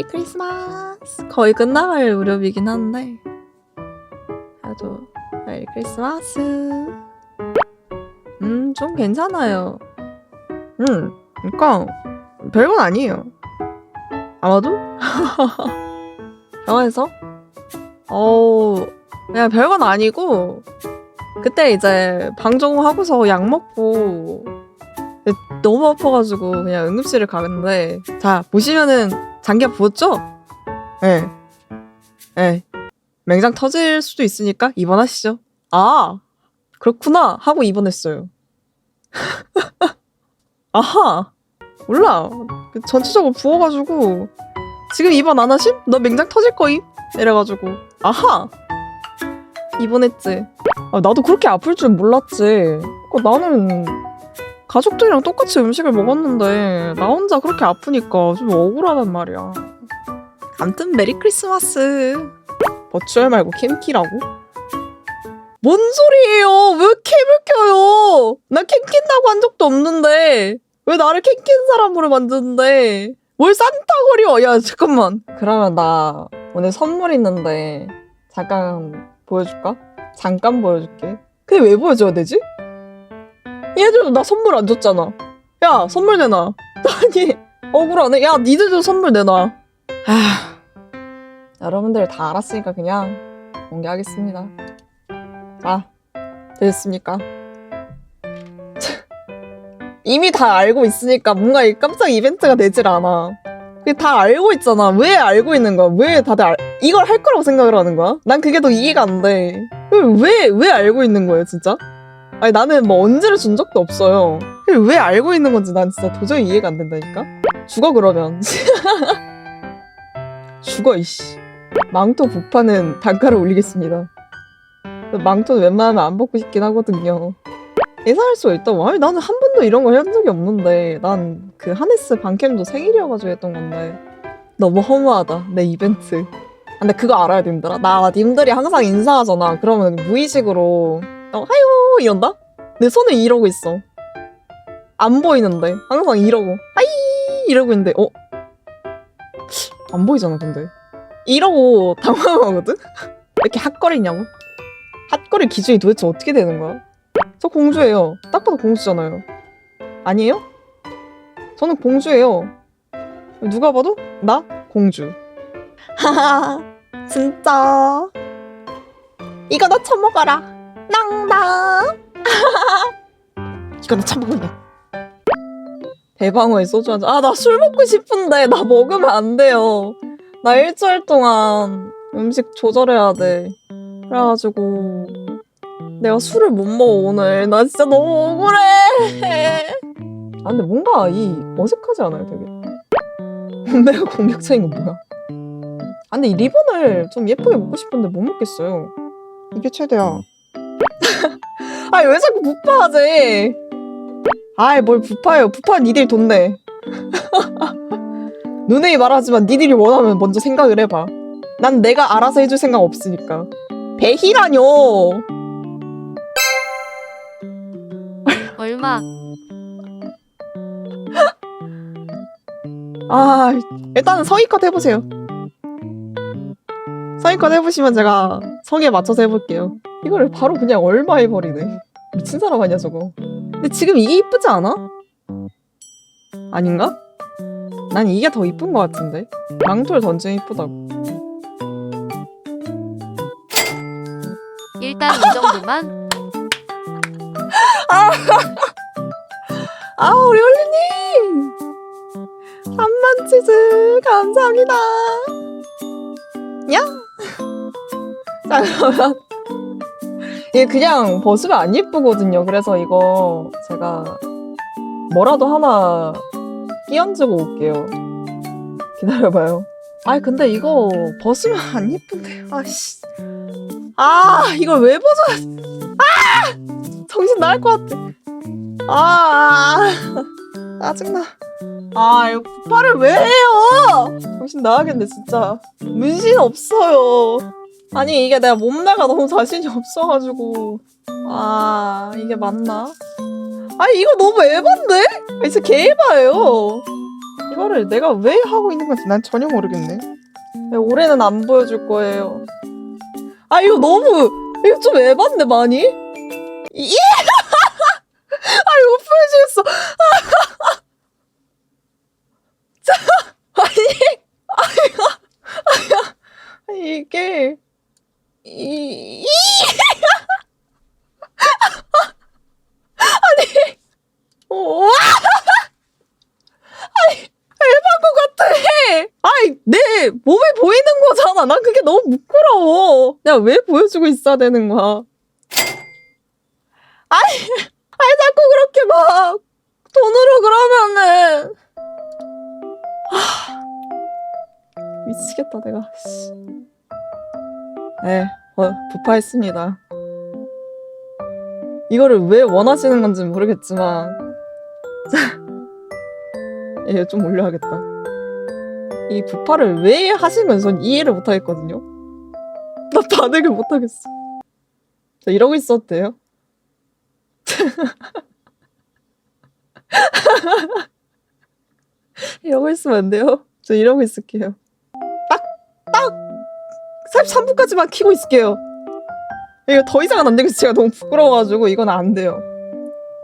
메리 크리스마스. 거의 끝나갈 무렵이긴 한데. 그래도 메리 크리스마스. 음, 좀 괜찮아요. 음, 그러니까 별건 아니에요. 아마도? 병원에서? 어, 그냥 별건 아니고 그때 이제 방종 하고서 약 먹고 너무 아파가지고 그냥 응급실을 가는데 자 보시면은 부었죠? 예. 예. 맹장 터질 수도 있으니까 입원하시죠. 아 그렇구나 하고 입원했어요. 아하 몰라 그 전체적으로 부어가지고 지금 입원 안 하심? 너 맹장 터질 거임? 이래가지고 아하 입원했지. 아, 나도 그렇게 아플 줄 몰랐지. 그 나는 가족들이랑 똑같이 음식을 먹었는데 나 혼자 그렇게 아프니까 좀 억울하단 말이야. 암튼 메리 크리스마스. 버추얼 말고 캠키라고? 뭔 소리예요? 왜 캠을 켜요? 나 캠 킨다고 한 적도 없는데 왜 나를 캠 킨 사람으로 만드는데 뭘 산타거리야? 야 잠깐만. 그러면 나 오늘 선물 있는데 잠깐 보여줄까? 잠깐 보여줄게. 근데 왜 보여줘야 되지? 얘들도 나 선물 안 줬잖아. 야, 선물 내놔. 아니, 억울하네. 야, 니들도 선물 내놔. 아, 여러분들 다 알았으니까 그냥 공개하겠습니다. 자, 됐습니까? 이미 다 알고 있으니까 뭔가 이 깜짝 이벤트가 되질 않아. 그게 다 알고 있잖아. 왜 알고 있는 거야? 왜 다들 알... 이걸 할 거라고 생각을 하는 거야? 난 그게 더 이해가 안 돼. 왜, 왜 알고 있는 거예요, 진짜? 아니, 나는 뭐 언제를 준 적도 없어요. 왜 알고 있는 건지 난 진짜 도저히 이해가 안 된다니까? 죽어, 그러면. 죽어, 이씨. 망토 부파는 단가를 올리겠습니다. 망토는 웬만하면 안 먹고 싶긴 하거든요. 예상할 수가 있다. 아니, 나는 한 번도 이런 걸 한 적이 없는데. 난 그 하네스 반캠도 생일이어가지고 했던 건데. 너무 허무하다, 내 이벤트. 근데 그거 알아야 된더라. 나 님들이 항상 인사하잖아. 그러면 무의식으로 어, 하요 이런다? 내 손에 이러고 있어. 안 보이는데 항상 이러고 하이 이러고 있는데 어? 안 보이잖아 근데 이러고 당황하거든? 왜 이렇게 핫거리냐고? 핫거리 기준이 도대체 어떻게 되는 거야? 저 공주예요. 딱 봐도 공주잖아요. 아니에요? 저는 공주예요. 누가 봐도 나 공주. 하하 진짜 이거 너 처먹어라 낭낭. 너 처먹는다 대방어에 소주 한 잔. 아 나 술 먹고 싶은데 나 먹으면 안 돼요. 나 일주일 동안 음식 조절해야 돼. 그래가지고 내가 술을 못 먹어 오늘. 나 진짜 너무 억울해. 아 근데 뭔가 이 어색하지 않아요 되게? 내가 공격적인 건 뭐야? 아 근데 이 리본을 좀 예쁘게 먹고 싶은데 못 먹겠어요. 이게 최대야. 아니 왜 자꾸 부파하지? 아이 뭘 부파요? 부파는 니들이 돈 내. 누누이 말하지만 니들이 원하면 먼저 생각을 해봐. 난 내가 알아서 해줄 생각 없으니까. 배희라뇨. 얼마? 아 일단은 성의껏 해보세요. 성의껏 해보시면 제가 성에 맞춰서 해볼게요. 이거를 바로 그냥 얼마 해버리네. 미친 사람 아니야 저거. 근데 지금 이게 이쁘지 않아? 아닌가? 난 이게 더 이쁜 것 같은데. 망토를 던지면 이쁘다고. 일단 이 정도만 아 우리 홀리님! 3만 치즈 감사합니다. 야! 자 그러면 이게 그냥 벗으면 안 예쁘거든요. 그래서 이거 제가 뭐라도 하나 끼얹고 올게요. 기다려봐요. 아이 근데 이거 벗으면 안 예쁜데. 아씨. 아 이걸 왜 벗어? 아 정신 나갈 것 같아. 아 짜증나. 아 이거 부파를 왜 해요? 정신 나가겠네 진짜. 문신 없어요. 아니 이게 내가 몸매가 너무 자신이 없어가지고 아 이게 맞나? 아니 이거 너무 에반데? 진짜 개에바예요. 이거를 내가 왜 하고 있는 건지 난 전혀 모르겠네. 네, 올해는 안 보여줄 거예요. 아 이거 너무 이거 좀 에반데 많이? 이 아 이거 못 보여주겠어. 자, 아니 아니 아니 이게 이, 이 아니 오 에바고 같아. 아이, 내 몸에 보이는 거잖아. 난 그게 너무 부끄러워. 야, 왜 보여주고 있어야 되는 거야? 아니, 아니, 자꾸 그렇게 막, 돈으로 그러면은. 하, 미치겠다, 내가. 씨. 네, 어, 부파했습니다. 이거를 왜 원하시는 건지 는 모르겠지만. 예, 좀 올려야겠다. 이 부파를 왜 하시면 전 이해를 못 하겠거든요. 나 반응을 못 하겠어. 저 이러고 돼요? 이러고 있으면 안 돼요? 저 이러고 있을게요. 딱, 딱! 33분까지만 키고 있을게요. 이거 더 이상은 안 되겠어. 제가 너무 부끄러워가지고 이건 안 돼요.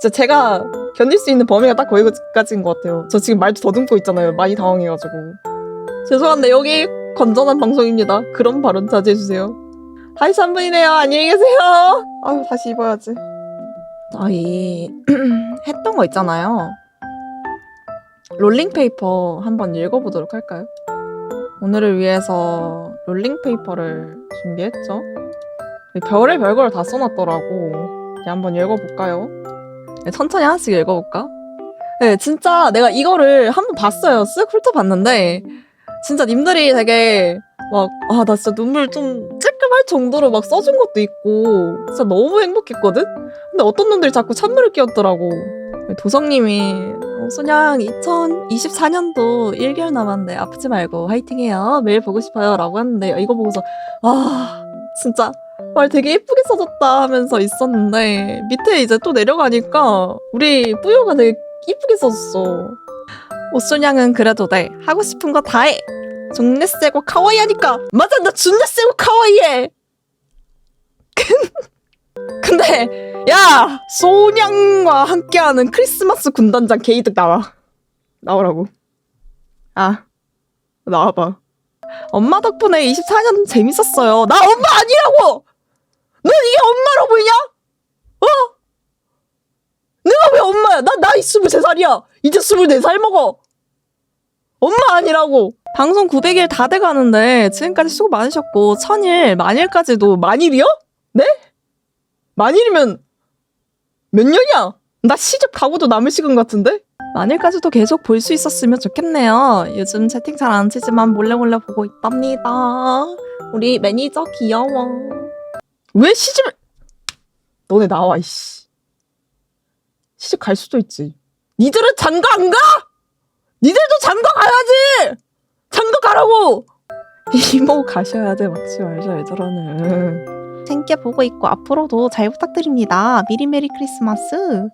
진짜 제가 견딜 수 있는 범위가 딱 거기까지인 것 같아요. 저 지금 말도 더듬고 있잖아요. 많이 당황해가지고. 죄송한데 여기 건전한 방송입니다. 그런 발언 자제해주세요. 하이 3분이네요. 안녕히 계세요. 아유 다시 입어야지. 저희 했던 거 있잖아요. 롤링페이퍼 한번 읽어보도록 할까요? 오늘을 위해서 롤링페이퍼를 준비했죠. 별의 별걸 다 써놨더라고. 이제 한번 읽어볼까요? 네, 천천히 하나씩 읽어볼까? 네, 진짜 내가 이거를 한번 봤어요. 쓱 훑어봤는데, 진짜 님들이 되게 막, 아, 나 진짜 눈물 좀 찔끔할 정도로 막 써준 것도 있고, 진짜 너무 행복했거든? 근데 어떤 놈들이 자꾸 찬물을 끼얹더라고. 도성님이, 어, 소냥 2024년도 1개월 남았는데 아프지 말고 화이팅해요. 매일 보고 싶어요. 라고 했는데, 이거 보고서, 아, 진짜 말 되게 예쁘게 써줬다 하면서 있었는데 밑에 이제 또 내려가니까 우리 뿌요가 되게 이쁘게 써줬어. 옷소냥은 그래도 돼. 하고 싶은 거 다 해. 존내 세고 카와이 하니까 맞아 나 존내 세고 카와이해. 근데 야 소냥과 함께하는 크리스마스 군단장 게이득 나와 나오라고. 아 나와봐. 엄마 덕분에 24년 재밌었어요. 나 엄마 아니라고! 넌 이게 엄마로 보이냐? 어? 내가 왜 엄마야? 나 나이 23살이야. 이제 24살 먹어. 엄마 아니라고. 방송 900일 다 돼가는데 지금까지 수고 많으셨고 천일 만일까지도 만일이요? 네? 만일이면 몇 년이야? 나 시집 가고도 남을 시간 같은데? 만일까지도 계속 볼 수 있었으면 좋겠네요. 요즘 채팅 잘 안 치지만 몰래 몰래 보고 있답니다. 우리 매니저 귀여워. 왜 시집을? 너네 나와 이씨. 시집 갈 수도 있지. 니들은 장가 안 가? 니들도 장가 가야지. 장가 가라고. 이모 가셔야 돼 막지 말자 얘들아는. 재밌게 보고 있고 앞으로도 잘 부탁드립니다. 미리 메리 크리스마스.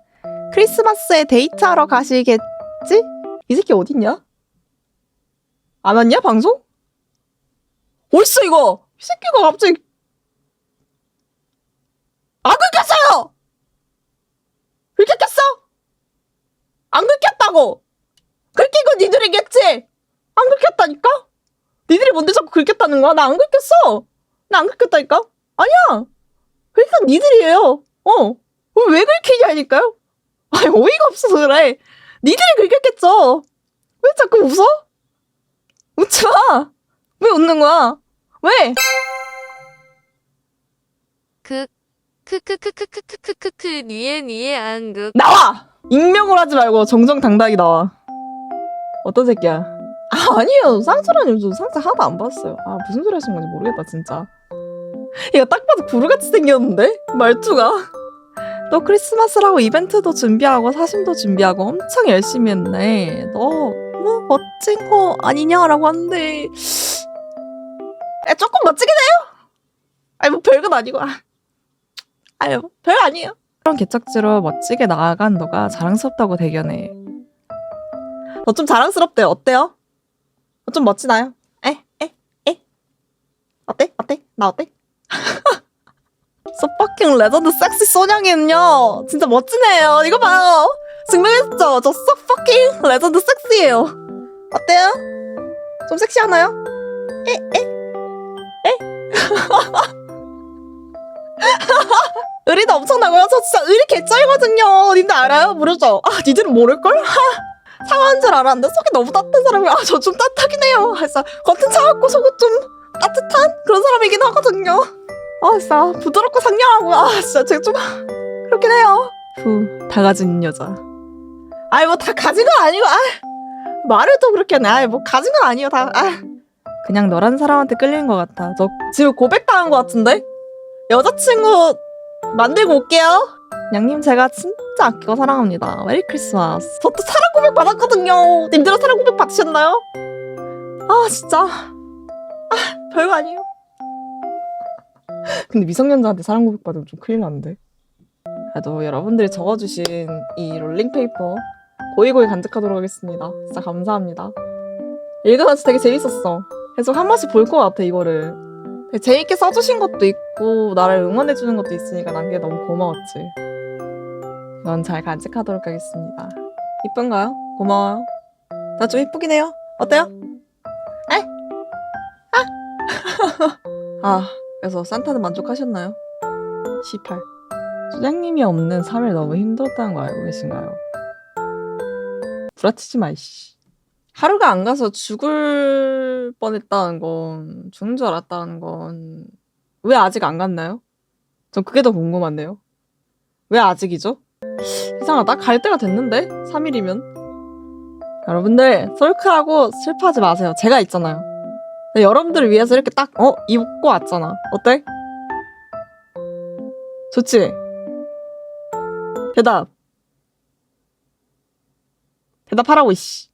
크리스마스에 데이트하러 가시겠지? 이 새끼 어딨냐? 안 왔냐 방송? 어딨어 이거? 이 새끼가 갑자기 안 긁혔어요! 긁혔겠어? 안 긁혔다고! 긁힌 건 니들이겠지? 안 긁혔다니까? 니들이 뭔데 자꾸 긁혔다는 거야? 나 안 긁혔어! 나 안 긁혔다니까? 아니야! 긁힌 니들이에요! 어! 왜 긁히냐니까요? 아니 어이가 없어서 그래. 니들이 긁혔겠죠. 왜 자꾸 웃어? 웃지 마. 왜 웃는 거야? 왜? 그 크크크크크크크크크 니에 니에 안극 나와. 익명으로 하지 말고 정정당당히 나와. 어떤 새끼야? 아 아니에요. 상처라니 저 상처 하나도 안 봤어요. 아 무슨 소리 하신 건지 모르겠다 진짜. 얘가 딱 봐도 구루같이 생겼는데 말투가. 너 크리스마스라고 이벤트도 준비하고 사심도 준비하고 엄청 열심히 했네. 너 뭐 멋진 거 아니냐라고 하는데 에, 조금 멋지긴 해요. 아니 뭐 별건 아니고. 아. 아유 별 아니에요. 그런 개척지로 멋지게 나아간 너가 자랑스럽다고 대견해. 더좀 자랑스럽대요. 어때요? 더좀 멋지나요? 에? 에? 에? 어때? 어때? 나 어때? Fucking 레전드 섹시 소냥이는요 진짜 멋지네요 이거 봐요 증명했죠 저 fucking 레전드 섹시예요 어때요? 좀 섹시하나요? 에? 에? 에? 의리도 엄청나고요 저 진짜 의리 개쩔거든요 님들 알아요? 모르죠? 아 니들은 모를걸? 하 상한 줄 알았는데 속이 너무 따뜻한 사람이 아저 좀 따뜻하긴 해요 그래서 겉은 차갑고 속은 좀 따뜻한 그런 사람이긴 하거든요 아 진짜 부드럽고 상냥하고 아 진짜 제가 좀 그렇긴 해요. 후 다 가진 여자. 아이 뭐 다 가진 건 아니고 아 말을 또 그렇게 하네. 아이 뭐 가진 건 아니에요 다. 아. 그냥 너란 사람한테 끌리는 것 같아. 저 지금 고백당한 것 같은데? 여자친구 만들고 올게요. 양님 제가 진짜 아끼고 사랑합니다. 메리 크리스마스. 저또 사랑 고백 받았거든요. 님들은 사랑 고백 받으셨나요? 아 진짜. 아 별거 아니에요 근데 미성년자한테 사랑 고백 받으면 좀 큰일 나는데. 그래도 여러분들이 적어주신 이 롤링 페이퍼 고이고이 간직하도록 하겠습니다. 진짜 감사합니다. 읽으면서 되게 재밌었어. 계속 한 번씩 볼 것 같아 이거를. 되게 재밌게 써주신 것도 있고 나를 응원해주는 것도 있으니까 난 그게 너무 고마웠지. 이건 잘 간직하도록 하겠습니다. 이쁜가요? 고마워요. 나 좀 이쁘긴 해요. 어때요? 에? 아! 아. 그래서 산타는 만족하셨나요? 18. 수장님이 없는 3일 너무 힘들었다는 거 알고 계신가요? 부라치지 마, 이씨. 하루가 안 가서 죽을 뻔했다는 건, 죽는 줄 알았다는 건, 왜 아직 안 갔나요? 전 그게 더 궁금한데요. 왜 아직이죠? 이상하다. 갈 때가 됐는데? 3일이면? 여러분들, 솔크하고 슬퍼하지 마세요. 제가 있잖아요. 네, 여러분들을 위해서 이렇게 딱, 어? 입고 왔잖아. 어때? 좋지? 대답. 대답하라고, 이씨.